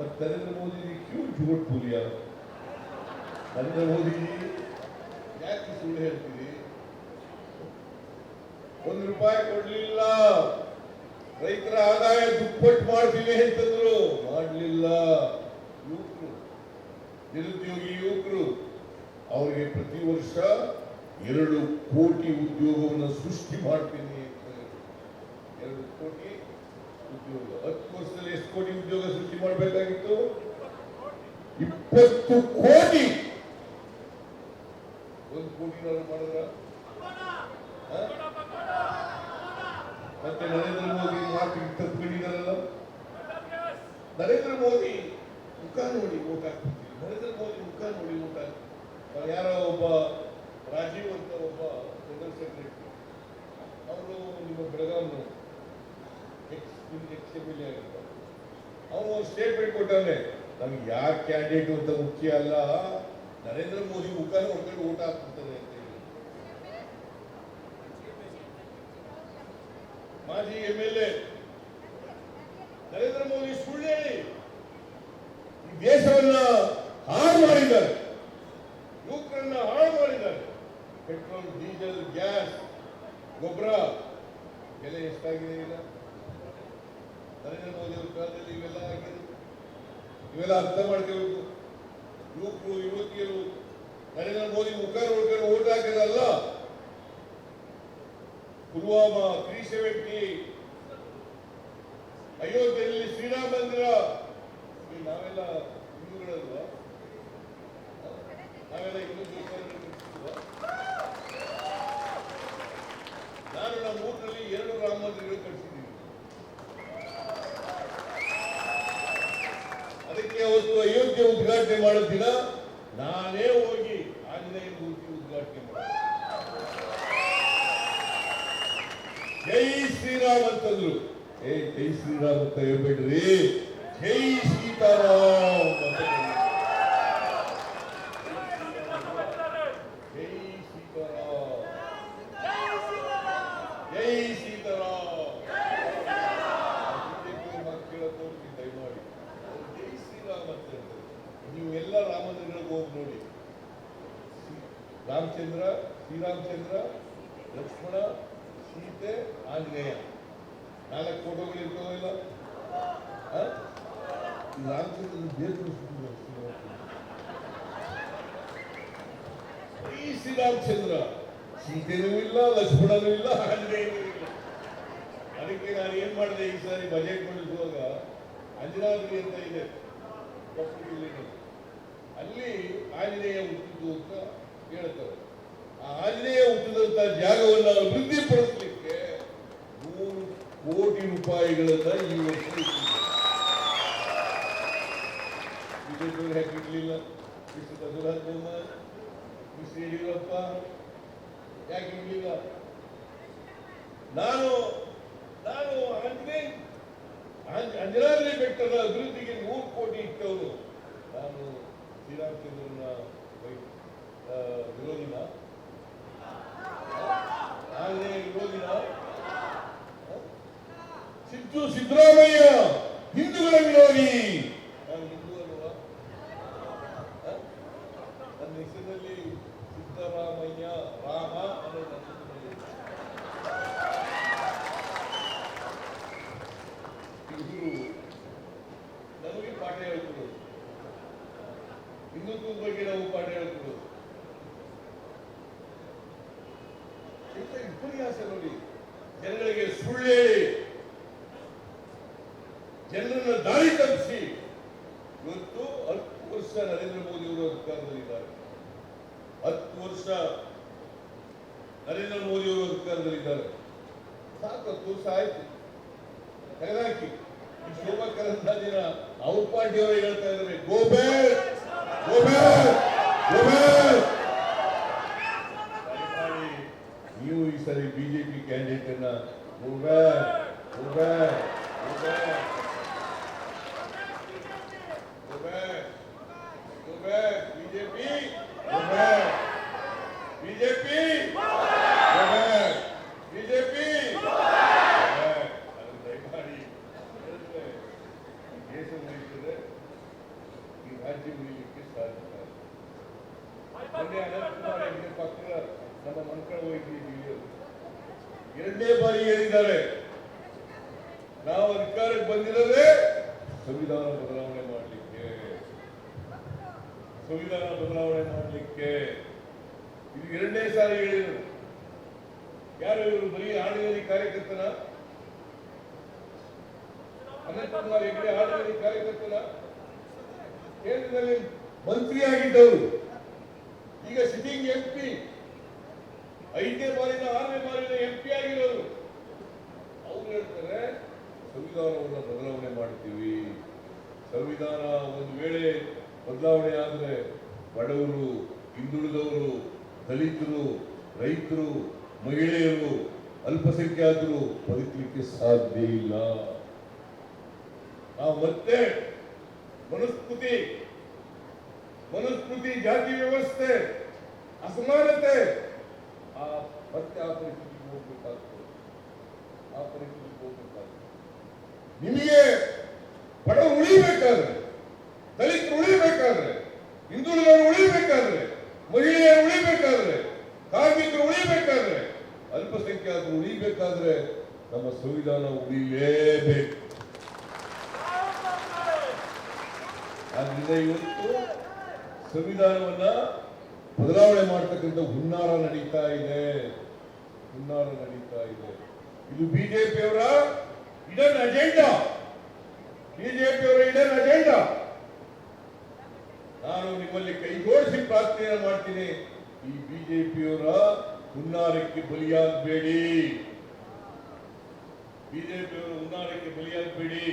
पर नरेंद्र मोदी ने क्यों झूठ बोलिया ನರೇಂದ್ರ ಮೋದಿ ಯಾಕೆ ಸುಳ್ಳು ಹೇಳ್ತೀರಿ ಒಂದು ರೂಪಾಯಿ ಕೊಡ್ಲಿಲ್ಲ ರೈತರ ಆದಾಯ ದುಪ್ಪಟ್ಟು ಮಾಡ್ತೀವಿ ಅಂತಂದ್ರು ಮಾಡಲಿಲ್ಲ ಯುವಕರು ನಿರುದ್ಯೋಗಿ ಯುವಕರು ಅವರಿಗೆ ಪ್ರತಿ ವರ್ಷ ಎರಡು ಕೋಟಿ ಉದ್ಯೋಗವನ್ನು ಸೃಷ್ಟಿ ಮಾಡ್ತೀನಿ ಅಂತ ಹೇಳಿದ್ರು. ಎರಡು ಕೋಟಿ ಉದ್ಯೋಗ ಹತ್ತು ವರ್ಷದಲ್ಲಿ ಎಷ್ಟು ಕೋಟಿ ಉದ್ಯೋಗ ಸೃಷ್ಟಿ ಮಾಡಬೇಕಾಗಿತ್ತು. ಇಪ್ಪತ್ತು ಕೋಟಿ. ಒಂದು ಕೋಟಿ ಮಾಡಿದ್ರ? ಮತ್ತೆ ನರೇಂದ್ರ ಮೋದಿ ಮಾತಿಗೆ ತಪ್ಪಿಕೊಂಡಿದ್ದಾರಲ್ಲ ನರೇಂದ್ರ ಮೋದಿ ಮುಖ ನೋಡಿ ಓಟ್ ಹಾಕ್ತಿದ್ದೀವಿ ನರೇಂದ್ರ ಮೋದಿ ಮುಖ ನೋಡಿ ಓಟ್ ಹಾಕ್ತೀವಿ ಯಾರೋ ಒಬ್ಬ ರಾಜೀವ್ ಅಂತ ಒಬ್ಬ ಆಗಿರ್ತಾರೆ ಅವನು ಸ್ಟೇಟ್ಮೆಂಟ್ ಕೊಟ್ಟವ್ರೆ ನಮ್ಗೆ ಯಾರ ಕ್ಯಾಂಡಿಡೇಟ್ ಅಂತ ಮುಖ್ಯ ಅಲ್ಲ, ನರೇಂದ್ರ ಮೋದಿ ಮುಖ ನೋಡ್ಕೊಂಡು ಊಟ ಹಾಕ್ಬಿಡ್ತಾರೆ ಅಂತ ಹೇಳಿ. ಮಾಜಿ M L A, Narendra Modi ಸುಳ್ಳು ಹೇಳಿ, ಈ ದೇಶವನ್ನ ಹಾಳು ಮಾಡಿದ್ದಾರೆ. ಯುವಕರನ್ನ ಹಾಳು ಮಾಡಿದ್ದಾರೆ. ಪೆಟ್ರೋಲ್, ಡೀಸೆಲ್, ಗ್ಯಾಸ್, ಗೊಬ್ಬರ, ಬೆಲೆ ಎಷ್ಟಾಗಿದೆ ಈಗ? ನರೇಂದ್ರ ಮೋದಿ ಅವರು ಕಾಲದಲ್ಲಿ ಇವೆಲ್ಲ ಆಗಿದೆ. ಇವೆಲ್ಲ ಅರ್ಥ ಮಾಡ್ಕೋಬೇಕು ಯುವಕರು ಯುವತಿಯರು ನರೇಂದ್ರ ಮೋದಿ ಮುಖ ನೋಡ್ಕೊಂಡು ಓಟ್ ಹಾಕಿದಲ್ಲ. ಪುಲ್ವಾಮಾ ತ್ರೀ ಸೆವೆಂಟಿ ಅಯೋಧ್ಯೆಯಲ್ಲಿ ಶ್ರೀರಾಮ ಮಂದಿರ ನಾವೆಲ್ಲ ಹಿಂದೂಗಳಲ್ವ? ನಾವೆಲ್ಲ ಹಿಂದೂ ನಾನು ನಮ್ಮ ಊರಿನಲ್ಲಿ ಎರಡು ರಾಮ ಮಂದಿರಗಳು ಕಟ್ಟಿಸಿದ್ದೀನಿ ಅದಕ್ಕೆ ಅವತ್ತು ಅಯೋಧ್ಯೆ ಉದ್ಘಾಟನೆ ಮಾಡೋ ದಿನ ನಾನೇ ಹೋಗಿ ಆಂಜನೇಯ ಮೂರ್ತಿ ಉದ್ಘಾಟನೆ ಮಾಡಿದೆ ಜೈ ಶ್ರೀರಾಮ್ ಅಂತಂದ್ರು. ಏ, ಜೈ ಶ್ರೀರಾಮ್ ಅಂತ ಹೇಳ್ಬೇಡ್ರಿ. ಜೈ ಸೀತಾರಾಮ್ ಅಂತ. ಜೈ ಸೀತಾರಾಮ್. ಜೈ ಸೀತಾರಾಮ್ ಬಿಜೆಪಿ ಮಾತು ಕೇಳಕ್ ಹೋಗ್ತೀನಿ ದಯಮಾಡಿ ಅವ್ರು ಜೈ ಶ್ರೀರಾಮ್ ಅಂತ ಹೇಳ್ತಾರೆ ನೀವು ಎಲ್ಲ ರಾಮಚಂದ್ರಗಳಿಗೆ ಹೋಗಿ ನೋಡಿ ಶ್ರೀ- ರಾಮಚಂದ್ರ ಶ್ರೀರಾಮಚಂದ್ರ ಲಕ್ಷ್ಮಣ, ಸೀತೆ, ಆಂಜನೇಯ. ನಾಲ್ಕು ಫೋಟೋಗಳು ಇರ್ತಾವ ಇಲ್ಲ? ಆ? ಈ ರಾಮಚಂದ್ರ ದೇವರು ಈ ಶ್ರೀರಾಮಚಂದ್ರ ಸೀತೆನೂ ಇಲ್ಲ, ಲಕ್ಷ್ಮಣನೂ ಇಲ್ಲ, ಆಂಜನೇಯನೂ ಇಲ್ಲ. ಅದಕ್ಕೆ ನಾನು ಏನು ಮಾಡಿದೆ ಈ ಸಾರಿ ಬಜೆಟ್ ಮಂಡಿಸುವಾಗ? ಅಂಜನಾದ್ರಿ ಅಂತ ಇದೆ. ಅಲ್ಲಿ ಆಂಜನೇಯ ಹುಟ್ಟಿದ್ದು ಅಂತ ಹೇಳ್ತಾರೆ. ಆಂಜನೇಯ ಹುಟ್ಟಿದಂತ ಜಾಗವನ್ನು ಅಭಿವೃದ್ಧಿ ಪಡಿಸಲಿಕ್ಕೆ ನೂರು ಕೋಟಿ ರೂಪಾಯಿಗಳನ್ನ ಈ ವರ್ಷ ಹಾಕಿರ್ಲಿಲ್ಲ ಮಿಸ್ಟರ್ ಬಸವರಾಜ ಬೊಮ್ಮಾಯಿ ಮಿಸ್ಟರ್ ಯಡಿಯೂರಪ್ಪ ಯಾಕೆ ನಾನು ನಾನು ಆಂಜ- ಅಂಜನಾದ್ರಿ ಬೆಟ್ಟದ ಅಭಿವೃದ್ಧಿಗೆ ಮೂರು ಕೋಟಿ ಇಟ್ಟವರು ನಾನು ಶ್ರೀರಾಮಚಂದ್ರನ ವಿರೋಧಿನ ಆಂಜನೇಯ ವಿರೋಧಿನ ಆ? ಸಿದ್ದು ಸಿದ್ದರಾಮಯ್ಯ, ಹಿಂದೂಗಳ ವಿರೋಧಿ. ನಾನು ಹಿಂದೂ ಅಲ್ವಾ ನನ್ನ ಹೆಸರಿನಲ್ಲಿ ಸಿದ್ದರಾಮಯ್ಯ ರಾಮ ಅನ್ನೋ ನನ್ನ ಹೆಸರಿನಲ್ಲಿ ಇವರು ನಮಗೆ ಪಾಠ ಹೇಳ್ಕೊಡೋದು ಹಿಂದುತ್ವದ ಬಗ್ಗೆ ನಾವು ಪಾಠ ಹೇಳ್ಕೊಡೋದು ಇಂಥ ವಿಪರ್ಯಾಸ ನೋಡಿ, ಜನಗಳಿಗೆ ಸುಳ್ಳು ಜನರನ್ನ ದಾರಿ ತಪ್ಪಿಸಿ. ಇವತ್ತು ಹತ್ತು ವರ್ಷ ನರೇಂದ್ರ ಮೋದಿ ಅವರು ಅಧಿಕಾರದಲ್ಲಿದ್ದಾರೆ. ಹತ್ತು ವರ್ಷ ನರೇಂದ್ರ ಮೋದಿ ಅವರು ಅಧಿಕಾರದಲ್ಲಿದ್ದಾರೆ. ಸಾಕು ಹತ್ತು ವರ್ಷ ಆಯ್ತು ತೆಗೆದಾಕಿ ಶೋಭಾ ಕರಂದ್ಲಾಜಿನ ಅವ್ರ ಹೇಳ್ತಾ ಇದ್ದಾರೆ. ಗೋಬೆ ಗೋಬೆ ಗೋಬೆ ನೀವು ಈ ಸರಿ ಬಿಜೆಪಿ ಕ್ಯಾಂಡಿಡೇಟ್ ಅನ್ನ ಗೋಬೆ ಗೋಬೆ ಗೋಬೆ ರಾಜ್ಯ ಉಳಿಲಿಕ್ಕೆ ಸಾಧ್ಯ ಮೊನ್ನೆ ಅನಂತಕುಮಾರ್ ಹೆಗಡೆ ಪಕ್ಕದ ನಮ್ಮ ಮಕ್ಕಳ ವೈದ್ಯ ಎರಡನೇ ಬಾರಿ ಹೇಳಿದ್ದಾರೆ ನಾವು ಅಧಿಕಾರಕ್ಕೆ ಬಂದಿರೋದೇ ಸಂವಿಧಾನ ಬದಲಾವಣೆ ಮಾಡಲಿಕ್ಕೆ ಸಂವಿಧಾನ ಬದಲಾವಣೆ ಮಾಡಲಿಕ್ಕೆ ಇದು ಎರಡನೇ ಸಾರಿ ಹೇಳಿದರು ಯಾರು ಇವರು ಬರೀ ಆಡಳಿತ ಕಾರ್ಯಕರ್ತನ ಅನಂತಕುಮಾರ್ ಹೆಗಡೆ ಆಡಳಿತ ಕಾರ್ಯಕರ್ತನ ಕೇಂದ್ರದಲ್ಲಿ ಮಂತ್ರಿಯಾಗಿದ್ದವರು. ಈಗ ಸಿಟ್ಟಿಂಗ್ ಎಂ ಪಿ ಐದನೇ ಬಾರಿನ ಆರನೇ ಬಾರಿನ ಎಂ ಪಿ ಆಗಿರೋರು. ಅವ್ರು ಹೇಳ್ತಾರೆ, ಸಂವಿಧಾನವನ್ನು ಬದಲಾವಣೆ ಮಾಡ್ತೀವಿ. ಸಂವಿಧಾನ ಒಂದು ವೇಳೆ ಬದಲಾವಣೆ ಆದರೆ ಬಡವರು, ಹಿಂದುಳಿದವರು, ದಲಿತರು, ರೈತರು, ಮಹಿಳೆಯರು ಅಲ್ಪಸಂಖ್ಯಾತರು ಬದುಕಲಿಕ್ಕೆ ಸಾಧ್ಯ ಇಲ್ಲ. ನಾವು ಮತ್ತೆ ಮನುಸ್ಮೃತಿ ಮನುಸ್ಮೃತಿ ಜಾತಿ ವ್ಯವಸ್ಥೆ, ಅಸಮಾನತೆ. ಆ ಮತ್ತೆ ಆ ಪರಿಸ್ಥಿತಿಗೆ ಹೋಗ್ಬೇಕಾಗ್ತದೆ. ಆ ಪರಿಸ್ಥಿತಿಗೆ ಹೋಗ್ಬೇಕಾಗ್ತದೆ. ನಿಮಗೆ ಬಡ ಉಳಿಬೇಕಾದ್ರೆ, ದಲಿತರು ಉಳಿಬೇಕಾದ್ರೆ, ಹಿಂದುಳಿದವರು ಉಳಿಬೇಕಾದ್ರೆ, ಮಹಿಳೆಯರು ಉಳಿಬೇಕಾದ್ರೆ, ಕಾರ್ಮಿಕರು ಉಳಿಬೇಕಾದ್ರೆ, ಅಲ್ಪಸಂಖ್ಯಾತರು ಉಳಿಬೇಕಾದ್ರೆ ನಮ್ಮ ಸಂವಿಧಾನ ಉಳಿಲೇಬೇಕು. ಆದ್ರಿಂದ ಇವತ್ತು ಸಂವಿಧಾನವನ್ನ ಬದಲಾವಣೆ ಮಾಡ್ತಕ್ಕಂಥ ಹುನ್ನಾರ ನಡೀತಾ ಇದೆ. ಹುನ್ನಾರ ನಡೀತಾ ಇದೆ. ಇದು ಬಿಜೆಪಿಯವರ ಇಡನ್ ಅಜೆಂಡಾ ಬಿಜೆಪಿಯವರ ಇಡನ್ ಅಜೆಂಡಾ ನಾನು ನಿಮ್ಮಲ್ಲಿ ಕೈ ಜೋಡಿಸಿ ಪ್ರಾರ್ಥನೆಯನ್ನು ಮಾಡ್ತೀನಿ. ಈ ಬಿಜೆಪಿಯವರ ಹುನ್ನಾರಕ್ಕೆ ಬಲಿಯಾಗಬೇಡಿ. ಬಿಜೆಪಿಯವರ ಹುನ್ನಾರಕ್ಕೆ ಬಲಿಯಾಗಬೇಡಿ.